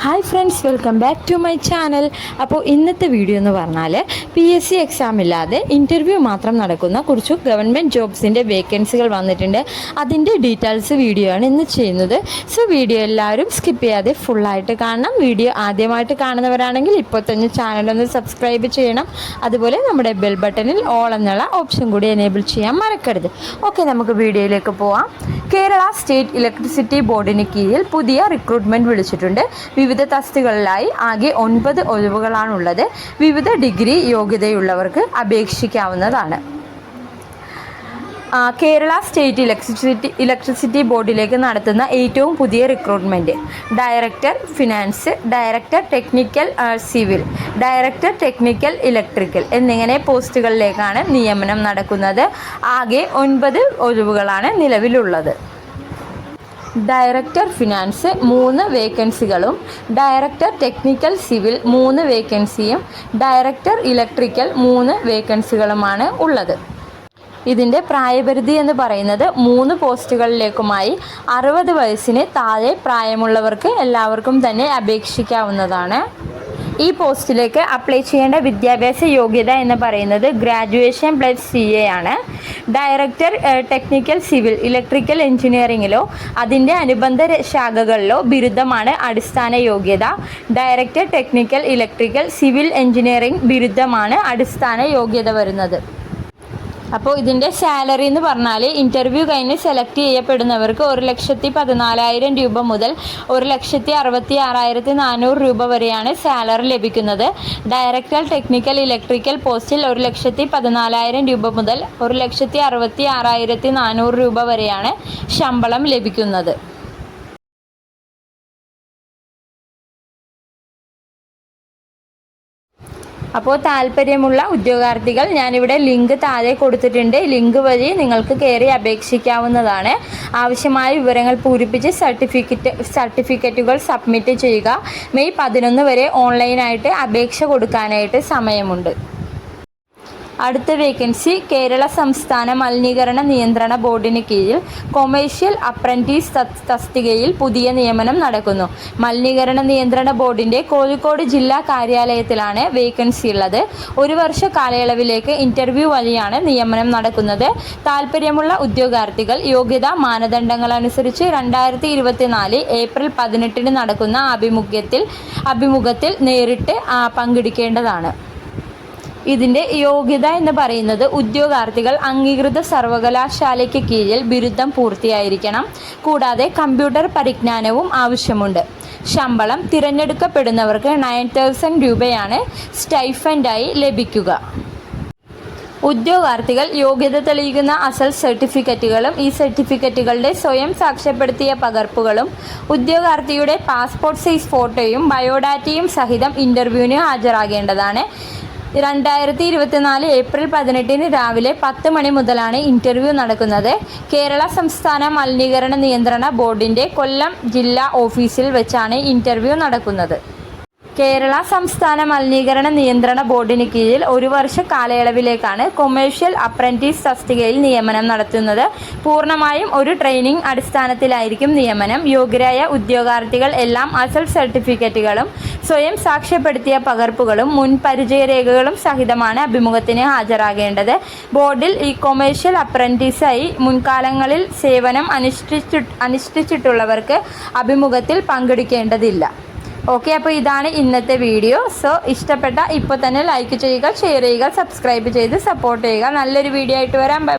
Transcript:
Hi friends welcome back to my channel അപ്പോൾ ഇന്നത്തെ video എന്ന് പറഞ്ഞാൽ പി എസ് സി എക്സാം ഇല്ലാതെ ഇന്റർവ്യൂ മാത്രം നടക്കുന്ന കുറച്ച് ഗവൺമെന്റ് ജോബ്സിന്റെ വേക്കൻസികൾ വന്നിട്ടുണ്ട്. അതിന്റെ ഡീറ്റെയിൽസ് വീഡിയോ ആണ് ഇന്ന് ചെയ്യുന്നത്. സോ വീഡിയോ എല്ലാവരും സ്കിപ്പ് ചെയ്യാതെ ഫുള്ളായിട്ട് കാണണം. വീഡിയോ ആദ്യമായിട്ട് കാണുന്നവരാണെങ്കിൽ ഇപ്പോൾ തന്നെ ചാനലൊന്ന് സബ്സ്ക്രൈബ് ചെയ്യണം. അതുപോലെ നമ്മുടെ ബെൽ ബട്ടണിൽ ഓൾ എന്നുള്ള ഓപ്ഷൻ കൂടി എനേബിൾ ചെയ്യാൻ മറക്കരുത്. ഓക്കെ നമുക്ക് വീഡിയോയിലേക്ക് പോവാം. കേരള സ്റ്റേറ്റ് ഇലക്ട്രിസിറ്റി ബോർഡിന് കീഴിൽ പുതിയ റിക്രൂട്ട്മെന്റ് വിളിച്ചിട്ടുണ്ട്. വിവിധ തസ്തികളിലായി ആകെ ഒൻപത് ഒഴിവുകളാണുള്ളത്. വിവിധ ഡിഗ്രി യോഗ്യതയുള്ളവർക്ക് അപേക്ഷിക്കാവുന്നതാണ്. കേരള സ്റ്റേറ്റ് ഇലക്ട്രിസിറ്റി ഇലക്ട്രിസിറ്റി ബോർഡിലേക്ക് നടത്തുന്ന ഏറ്റവും പുതിയ recruitment director finance director technical civil director technical electrical എന്നിങ്ങനെ പോസ്റ്റുകളിലേക്കാണ് നിയമനം നടക്കുന്നത്. ആകെ ഒൻപത് ഒഴിവുകളാണ് നിലവിലുള്ളത്. ഡയറക്ടർ ഫിനാൻസ് മൂന്ന് വേക്കൻസികളും ഡയറക്ടർ ടെക്നിക്കൽ സിവിൽ മൂന്ന് വേക്കൻസിയും ഡയറക്ടർ ഇലക്ട്രിക്കൽ മൂന്ന് വേക്കൻസികളുമാണ് ഉള്ളത്. ഇതിന്റെ പ്രായപരിധി എന്ന് പറയുന്നത് മൂന്ന് പോസ്റ്റുകളിലേക്കുമായി അറുപത് വയസ്സിന് താഴെ പ്രായമുള്ളവർക്ക് എല്ലാവർക്കും തന്നെ അപേക്ഷിക്കാവുന്നതാണ്. ഈ പോസ്റ്റിലേക്ക് അപ്ലൈ ചെയ്യേണ്ട വിദ്യാഭ്യാസ യോഗ്യത എന്ന് പറയുന്നത് ഗ്രാജുവേഷൻ പ്ലസ് സി എ ആണ്. ഡയറക്ടർ ടെക്നിക്കൽ സിവിൽ ഇലക്ട്രിക്കൽ എഞ്ചിനീയറിംഗിലോ അതിന്റെ അനുബന്ധ ശാഖകളിലോ ബിരുദമാണ് അടിസ്ഥാന യോഗ്യത. Director technical electrical civil engineering ബിരുദമാണ് അടിസ്ഥാന യോഗ്യത വരുന്നത്. അപ്പോൾ ഇതിന്റെ സാലറി എന്ന് പറഞ്ഞാൽ ഇന്റർവ്യൂ കഴിഞ്ഞ് സെലക്ട് ചെയ്യപ്പെടുന്നവർക്ക് ഒരു ലക്ഷത്തി പതിനാലായിരം രൂപ മുതൽ ഒരു ലക്ഷത്തി അറുപത്തി ആറായിരത്തി നാനൂറ് രൂപ വരെയാണ് സാലറി ലഭിക്കുന്നത്. ഡയറക്ടർ ടെക്നിക്കൽ ഇലക്ട്രിക്കൽ പോസ്റ്റിൽ ഒരു ലക്ഷത്തി പതിനാലായിരം രൂപ മുതൽ ഒരു ലക്ഷത്തി അറുപത്തി ആറായിരത്തി നാനൂറ് രൂപ വരെയാണ് ശമ്പളം ലഭിക്കുന്നത്. അപ്പോൾ താല്പര്യമുള്ള ഉദ്യോഗാർത്ഥികൾ ഞാനിവിടെ ലിങ്ക് താഴെ കൊടുത്തിട്ടുണ്ട്. ലിങ്ക് വഴി നിങ്ങൾക്ക് കയറി അപേക്ഷിക്കാവുന്നതാണ്. ആവശ്യമായ വിവരങ്ങൾ പൂരിപ്പിച്ച് സർട്ടിഫിക്കറ്റ് സർട്ടിഫിക്കറ്റുകൾ സബ്മിറ്റ് ചെയ്യുക. മെയ് പതിനൊന്ന് വരെ ഓൺലൈനായിട്ട് അപേക്ഷ കൊടുക്കാനായിട്ട് സമയമുണ്ട്. അടുത്ത വേക്കൻസി കേരള സംസ്ഥാന മലിനീകരണ നിയന്ത്രണ ബോർഡിന് കീഴിൽ കൊമേഴ്ഷ്യൽ അപ്രന്റീസ് തസ്തികയിൽ പുതിയ നിയമനം നടക്കുന്നു. മലിനീകരണ നിയന്ത്രണ ബോർഡിന്റെ കോഴിക്കോട് ജില്ലാ കാര്യാലയത്തിലാണ് വേക്കൻസി ഉള്ളത്. ഒരു വർഷ കാലയളവിലേക്ക് ഇന്റർവ്യൂ വഴിയാണ് നിയമനം നടക്കുന്നത്. താല്പര്യമുള്ള ഉദ്യോഗാർത്ഥികൾ യോഗ്യതാ മാനദണ്ഡങ്ങൾ അനുസരിച്ച് രണ്ടായിരത്തി ഇരുപത്തിനാല് ഏപ്രിൽ പതിനെട്ടിന് നടക്കുന്ന അഭിമുഖ്യത്തിൽ അഭിമുഖത്തിൽ നേരിട്ട് പങ്കെടുക്കേണ്ടതാണ്. ഇതിന്റെ യോഗ്യത എന്ന് പറയുന്നത് ഉദ്യോഗാർത്ഥികൾ അംഗീകൃത സർവകലാശാലയ്ക്ക് കീഴിൽ ബിരുദം പൂർത്തിയായിരിക്കണം. കൂടാതെ കമ്പ്യൂട്ടർ പരിജ്ഞാനവും ആവശ്യമുണ്ട്. ശമ്പളം തിരഞ്ഞെടുക്കപ്പെടുന്നവർക്ക് നയൻ തൗസൻഡ് രൂപയാണ് സ്റ്റൈഫൻഡായി ലഭിക്കുക. ഉദ്യോഗാർത്ഥികൾ യോഗ്യത തെളിയിക്കുന്ന അസൽ സർട്ടിഫിക്കറ്റുകളും ഈ സർട്ടിഫിക്കറ്റുകളുടെ സ്വയം സാക്ഷ്യപ്പെടുത്തിയ പകർപ്പുകളും ഉദ്യോഗാർത്ഥിയുടെ പാസ്പോർട്ട് സൈസ് ഫോട്ടോയും ബയോഡാറ്റയും സഹിതം ഇന്റർവ്യൂവിന് ഹാജരാകേണ്ടതാണ്. രണ്ടായിരത്തി ഇരുപത്തിനാല് ഏപ്രിൽ പതിനെട്ടിന് രാവിലെ പത്ത് മണി മുതലാണ് ഇന്റർവ്യൂ നടക്കുന്നത്. കേരള സംസ്ഥാന മലിനീകരണ നിയന്ത്രണ ബോർഡിന്റെ കൊല്ലം ജില്ലാ ഓഫീസിൽ വെച്ചാണ് ഇന്റർവ്യൂ നടക്കുന്നത്. കേരള സംസ്ഥാന മലിനീകരണ നിയന്ത്രണ ബോർഡിന് കീഴിൽ ഒരു വർഷ കാലയളവിലേക്കാണ് കൊമേഴ്ഷ്യൽ അപ്രന്റീസ് തസ്തികയിൽ നിയമനം നടത്തുന്നത്. പൂർണമായും ഒരു ട്രെയിനിങ് അടിസ്ഥാനത്തിലായിരിക്കും നിയമനം. യോഗ്യരായ ഉദ്യോഗാർത്ഥികൾ എല്ലാം അസൽ സർട്ടിഫിക്കറ്റുകളും സ്വയം സാക്ഷ്യപ്പെടുത്തിയ പകർപ്പുകളും മുൻ പരിചയരേഖകളും സഹിതമാണ് അഭിമുഖത്തിന് ഹാജരാകേണ്ടത്. ബോർഡിൽ ഈ കൊമേഴ്ഷ്യൽ അപ്രന്റീസായി മുൻകാലങ്ങളിൽ സേവനം അനുഷ്ഠിച്ചു അനുഷ്ഠിച്ചിട്ടുള്ളവർക്ക് അഭിമുഖത്തിൽ പങ്കെടുക്കേണ്ടതില്ല. ഓക്കെ അപ്പോൾ ഇതാണ് ഇന്നത്തെ വീഡിയോ സോ ഇഷ്ടപ്പെട്ട ഇപ്പോൾ തന്നെ ലൈക്ക് ചെയ്യുക ഷെയർ ചെയ്യുക സബ്സ്ക്രൈബ് ചെയ്ത് സപ്പോർട്ട് ചെയ്യുക. നല്ലൊരു വീഡിയോ ആയിട്ട് വരാം.